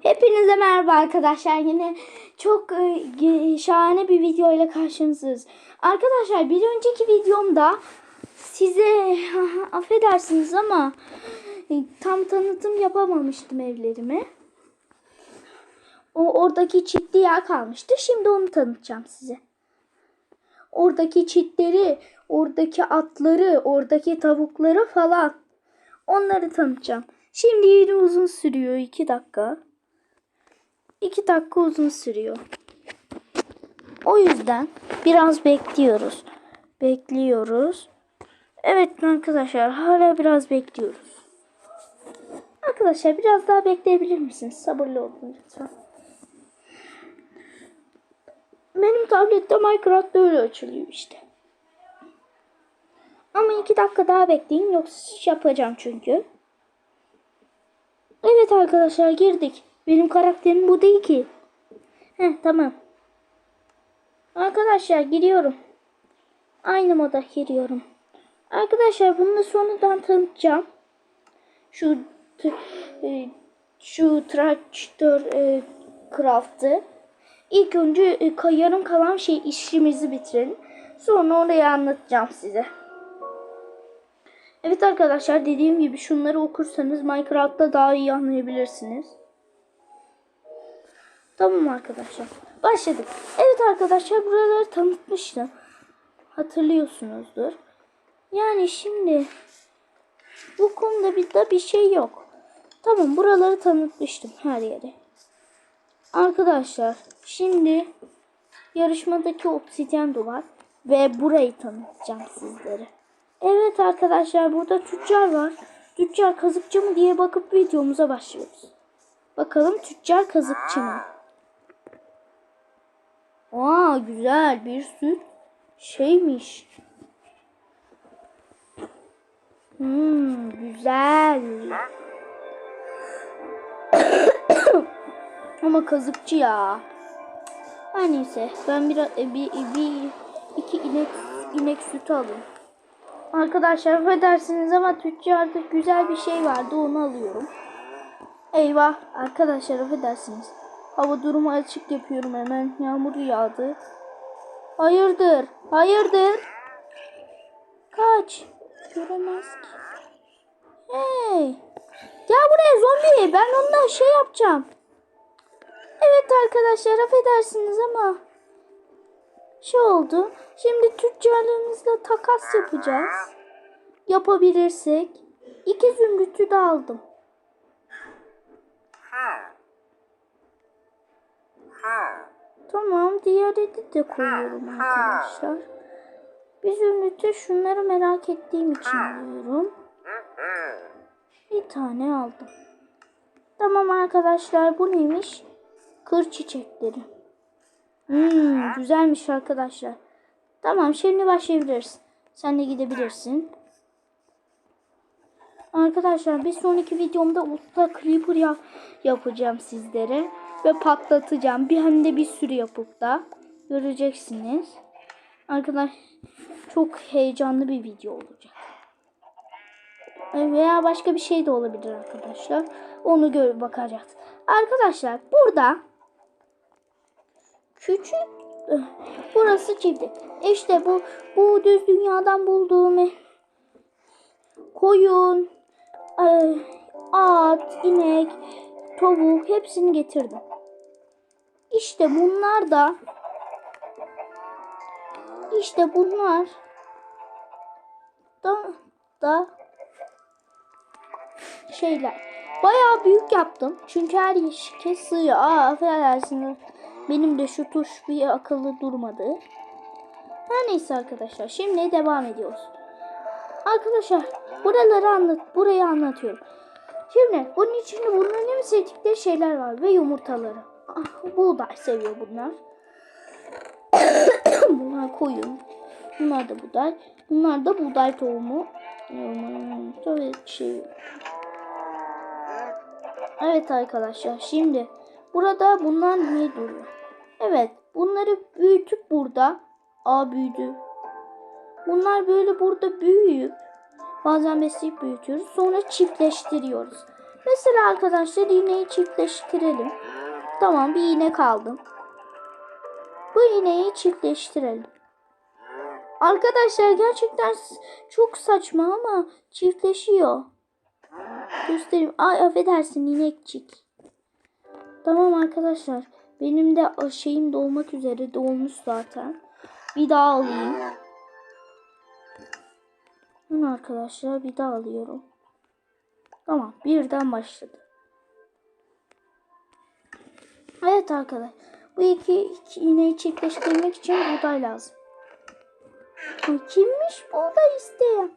Hepinize merhaba arkadaşlar. Yine çok e, şahane bir video ile karşınızdayız. Arkadaşlar bir önceki videomda size affedersiniz ama e, tam tanıtım yapamamıştım evlerimi. O oradaki çitli yer kalmıştı. Şimdi onu tanıtacağım size. Oradaki çitleri, oradaki atları, oradaki tavukları falan. Onları tanıtacağım. Şimdi yine uzun sürüyor. 2 dakika. 2 dakika uzun sürüyor. O yüzden biraz bekliyoruz. Bekliyoruz. Evet arkadaşlar hala biraz bekliyoruz. Arkadaşlar biraz daha bekleyebilir misiniz? Sabırlı olun lütfen. Benim tablette Minecraft böyle açılıyor işte. Ama iki dakika daha bekleyin yoksa yapacağım çünkü. Evet arkadaşlar girdik. Benim karakterim bu değil ki. Heh tamam. Arkadaşlar giriyorum. Aynı moda giriyorum. Arkadaşlar bunu da sonradan tanıtacağım. Şu e, şu traktör e, craft'ı. İlk önce e, yarım kalan şey işimizi bitirelim. Sonra orayı anlatacağım size. Evet arkadaşlar dediğim gibi şunları okursanız Minecraft'ta daha iyi anlayabilirsiniz. Tamam arkadaşlar. Başladık. Evet arkadaşlar buraları tanıtmıştım. Hatırlıyorsunuzdur. Yani şimdi bu konuda bir de bir şey yok. Tamam buraları tanıtmıştım her yere. Arkadaşlar şimdi yarışmadaki obsidyen duvar ve burayı tanıtacağım sizlere. Evet arkadaşlar burada tüccar var. Tüccar kazıkçı mı diye bakıp videomuza başlıyoruz. Bakalım tüccar kazıkçı mı? Aa güzel bir süt şeymiş. Hmm, güzel. Ama kazıkçı ya. Her neyse ben bir, bir, bir iki inek inek sütü alayım. Arkadaşlar affedersiniz ama tüccarda güzel bir şey vardı onu alıyorum. Eyvah arkadaşlar affedersiniz. Hava durumu açık yapıyorum hemen. Yağmur yağdı. Hayırdır? Hayırdır? Kaç. Göremez ki. Hey. Gel buraya zombi. Ben onunla şey yapacağım. Evet arkadaşlar affedersiniz ama şey oldu. Şimdi tüccarlarımızla takas yapacağız. Yapabilirsek. İki zümrütü de aldım. Tamam diğerini de koyuyorum arkadaşlar. Bir zümrütü şunları merak ettiğim için alıyorum. Bir tane aldım. Tamam arkadaşlar bu neymiş? Kır çiçekleri. Hmm, güzelmiş arkadaşlar. Tamam şimdi başlayabiliriz. Sen de gidebilirsin. Arkadaşlar bir sonraki videomda Usta Creeper yap yapacağım sizlere. Ve patlatacağım. Bir hem de bir sürü yapıp da göreceksiniz. Arkadaş çok heyecanlı bir video olacak. Veya başka bir şey de olabilir arkadaşlar. Onu gör bakacağız. Arkadaşlar burada küçük burası çiftlik. İşte bu bu düz dünyadan bulduğum koyun, e, at, inek, tavuk hepsini getirdim. İşte bunlar da işte bunlar da da şeyler. Bayağı büyük yaptım. Çünkü her kez sığıyor. Aa affedersiniz. Benim de şu tuş bir akıllı durmadı. Her neyse arkadaşlar. Şimdi devam ediyoruz. Arkadaşlar buraları anlat, burayı anlatıyorum. Şimdi bunun içinde bunların en sevdikleri şeyler var ve yumurtaları. Ah, buğday seviyor bunlar. bunlar koyun. Bunlar da buğday. Bunlar da buğday tohumu. Şey. Evet arkadaşlar şimdi burada bunlar niye duruyor? Evet bunları büyütüp burada. Aa büyüdü. Bunlar böyle burada büyüyüp bazen besleyip büyütüyoruz. Sonra çiftleştiriyoruz. Mesela arkadaşlar iğneyi çiftleştirelim. Tamam bir iğne kaldı. Bu iğneyi çiftleştirelim. Arkadaşlar gerçekten çok saçma ama çiftleşiyor. Göstereyim. Ay affedersin inekçik. Tamam arkadaşlar. Benim de şeyim dolmak üzere dolmuş zaten. Bir daha alayım. Hı, arkadaşlar bir daha alıyorum. Tamam birden başladı. Evet arkadaşlar. Bu iki, iki iğneyi çiftleştirmek için buğday lazım. Kimmiş buğday isteyen?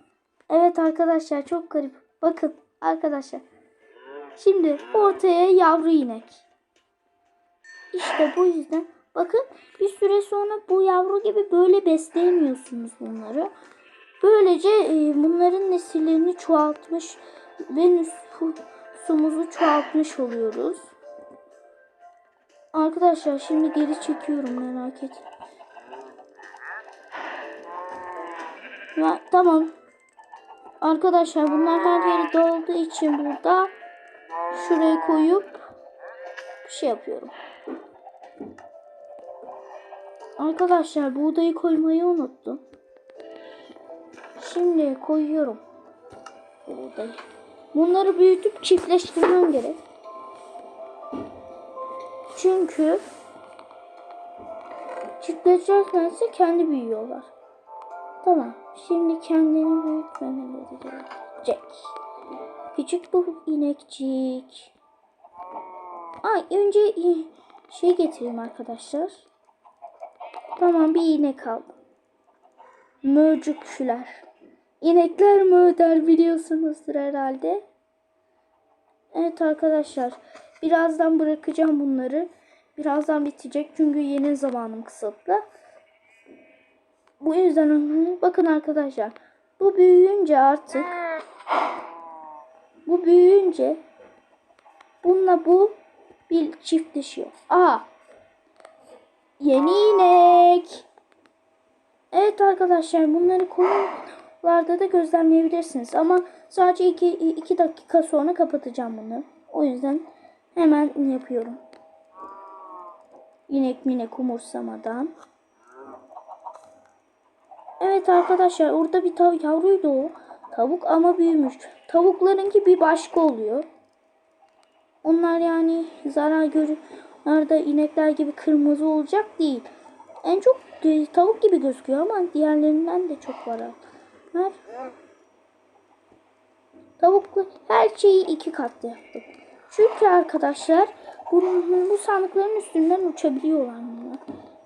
Evet arkadaşlar çok garip. Bakın arkadaşlar. Şimdi ortaya yavru inek. İşte bu yüzden bakın bir süre sonra bu yavru gibi böyle besleyemiyorsunuz bunları. Böylece e, bunların nesillerini çoğaltmış ve nüfusumuzu çoğaltmış oluyoruz. Arkadaşlar şimdi geri çekiyorum merak et. Ya, tamam. Arkadaşlar bunlar her yeri dağıldığı için burada şuraya koyup şey yapıyorum. Arkadaşlar buğdayı koymayı unuttum. Şimdi koyuyorum. Buğdayı. Bunları büyütüp çiftleştirmem gerek. Çünkü çiftleştirirlerse kendi büyüyorlar. Tamam. Şimdi kendini büyütmemeleri gerekecek. Küçük bu inekcik. Ay önce i- şey getireyim arkadaşlar. Tamam bir inek kaldı. Mörcükçüler. İnekler mö der biliyorsunuzdur herhalde. Evet arkadaşlar. Birazdan bırakacağım bunları. Birazdan bitecek çünkü yeni zamanım kısıtlı. Bu yüzden bakın arkadaşlar. Bu büyüyünce artık bu büyüyünce bununla bu bir çiftleşiyor. Aa. Yeni inek. Evet arkadaşlar bunları konularda da gözlemleyebilirsiniz. Ama sadece 2 2 dakika sonra kapatacağım bunu. O yüzden hemen yapıyorum. İnek minek umursamadan. Evet arkadaşlar orada bir tavuk yavruydu o. Tavuk ama büyümüş. Tavuklarınki bir başka oluyor. Onlar yani zarar görür. Onlar da inekler gibi kırmızı olacak değil. En çok e, tavuk gibi gözüküyor ama diğerlerinden de çok var. Her tavuklu her şeyi iki katlı yaptım. Çünkü arkadaşlar bu, bu sandıkların üstünden uçabiliyorlar bunlar.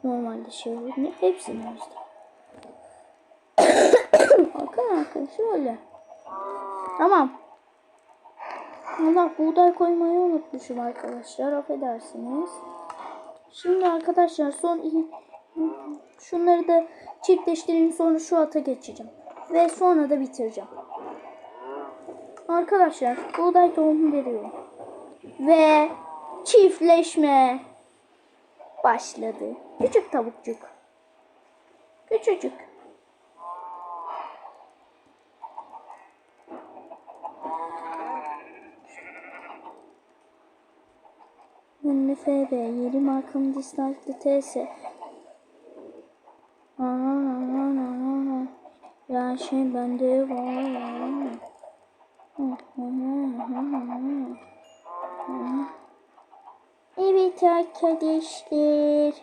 Normalde şey oluyor. Hepsini işte. Bakın arkadaşlar öyle. Tamam. Allah buğday koymayı unutmuşum arkadaşlar. Affedersiniz. Şimdi arkadaşlar son şunları da çiftleştireyim sonra şu ata geçeceğim. Ve sonra da bitireceğim. Arkadaşlar buğday tohumu veriyorum. Ve çiftleşme başladı. Küçük tavukcuk. Küçücük. Ünlü FB, yeni markamın dislike'lı TS. Ya şey bende var. Evet arkadaşlar.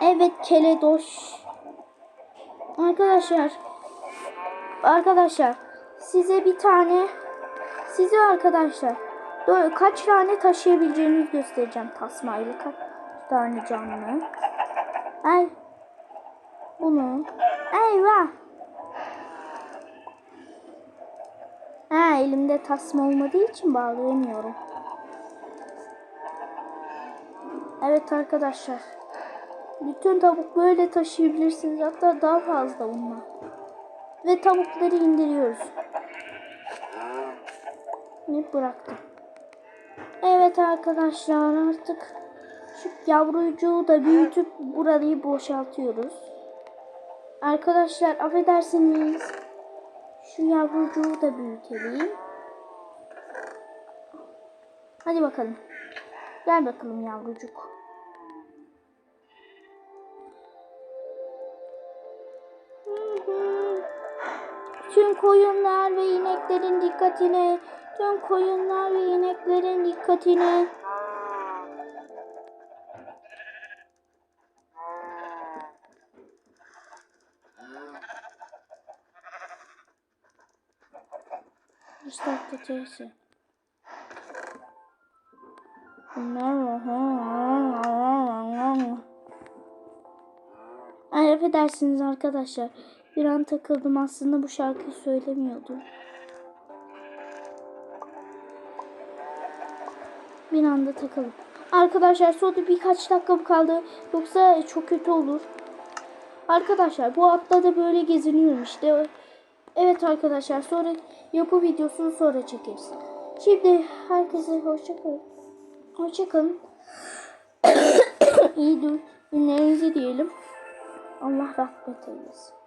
Evet keledoş. Arkadaşlar. Arkadaşlar. Size bir tane size arkadaşlar do- kaç tane taşıyabileceğinizi göstereceğim tasmayla kaç tane canlı. Ay. Bunu. Eyvah. Ha elimde tasma olmadığı için bağlayamıyorum. Evet arkadaşlar. Bütün tavuk böyle taşıyabilirsiniz. Hatta daha fazla bunlar. Ve tavukları indiriyoruz. Ne bıraktım. Evet arkadaşlar artık şu yavrucuğu da büyütüp burayı boşaltıyoruz. Arkadaşlar affedersiniz. Şu yavrucuğu da büyütelim. Hadi bakalım. Gel bakalım yavrucuk. Tüm koyunlar ve ineklerin dikkatine. Tüm koyunlar ve ineklerin dikkatine. Restart the tesi. Ay affedersiniz arkadaşlar. Bir an takıldım aslında bu şarkıyı söylemiyordum. Bir anda takalım. Arkadaşlar sonra birkaç dakika kaldı. Yoksa çok kötü olur. Arkadaşlar bu atla da böyle geziniyorum işte. Evet arkadaşlar sonra yapı videosunu sonra çekeriz. Şimdi herkese hoşçakalın. Hoşçakalın. İyi. Günlerinizi diyelim. Allah rahmet eylesin.